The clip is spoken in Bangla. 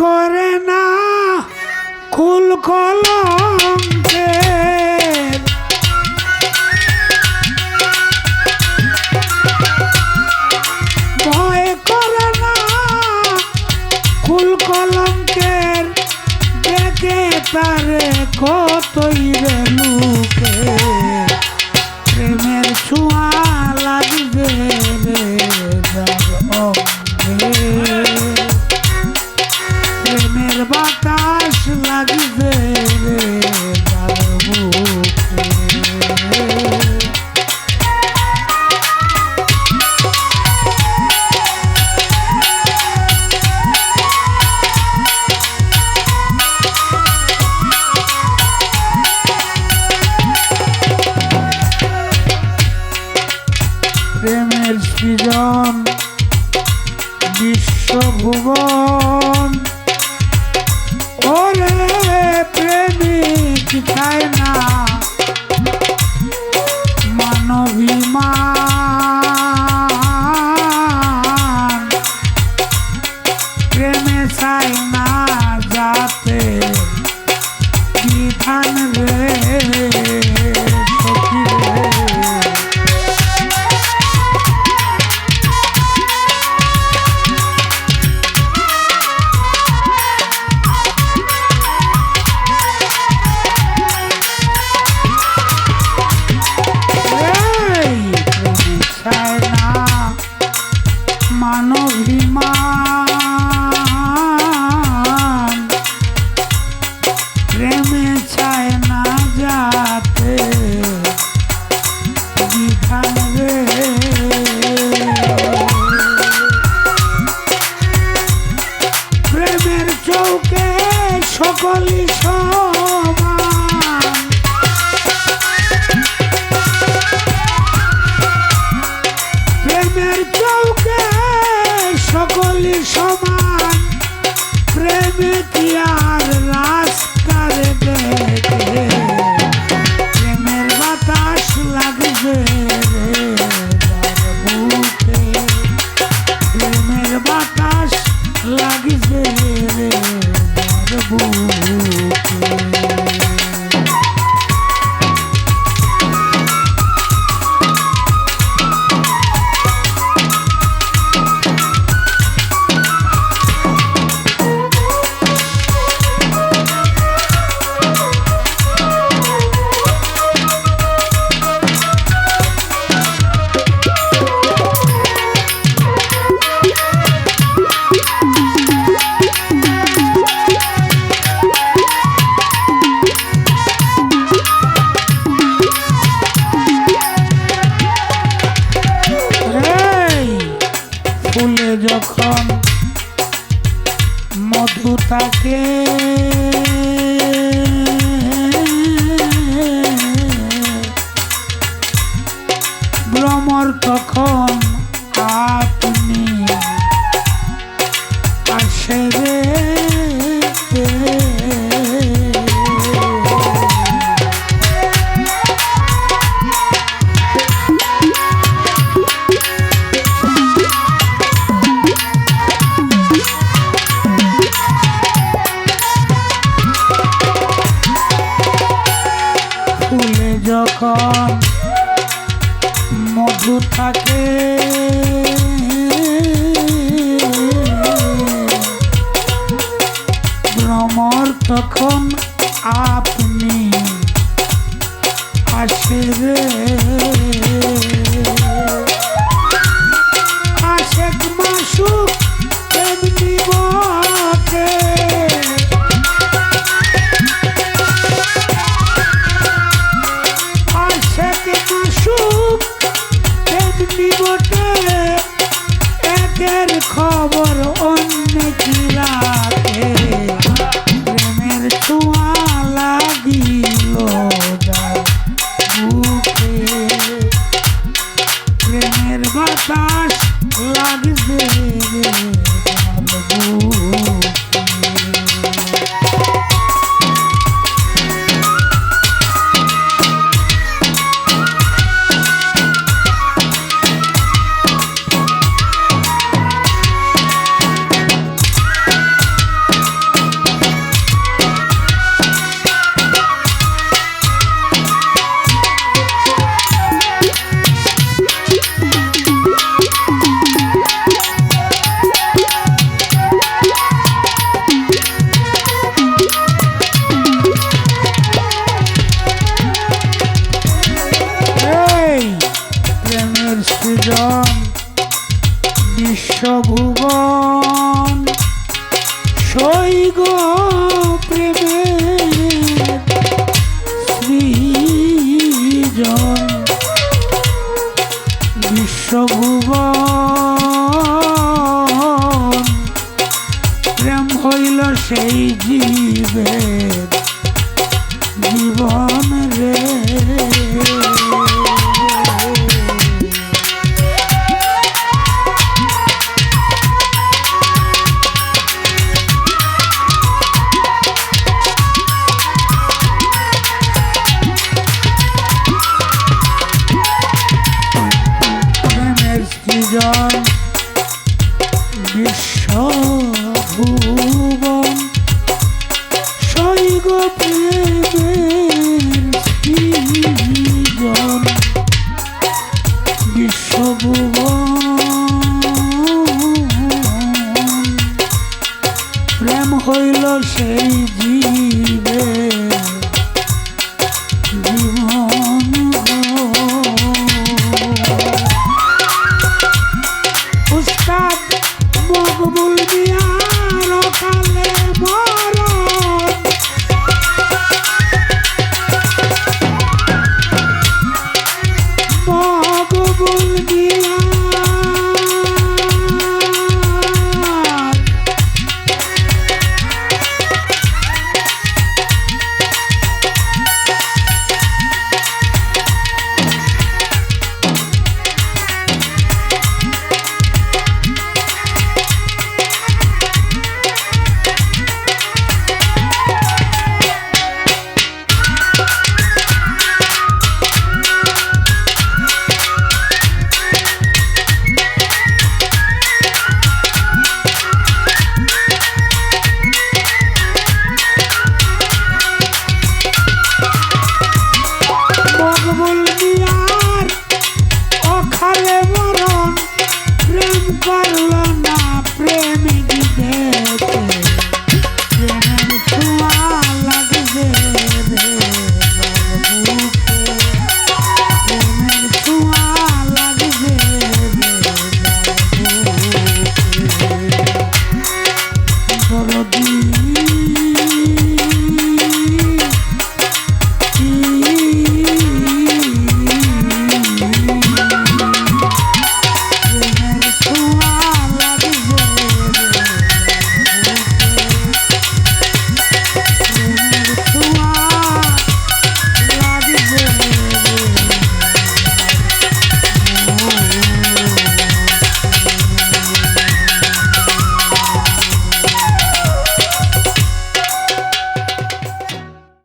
করে না খুল কলম। ভুবন। ওরে প্রেমিক চাই না। মানবিমান। প্রেমে চাই না যাতে বিধান রে। থাকে ভ্রমর তখন আপনি আসে রে। প্রেম হইল সেই জীবে।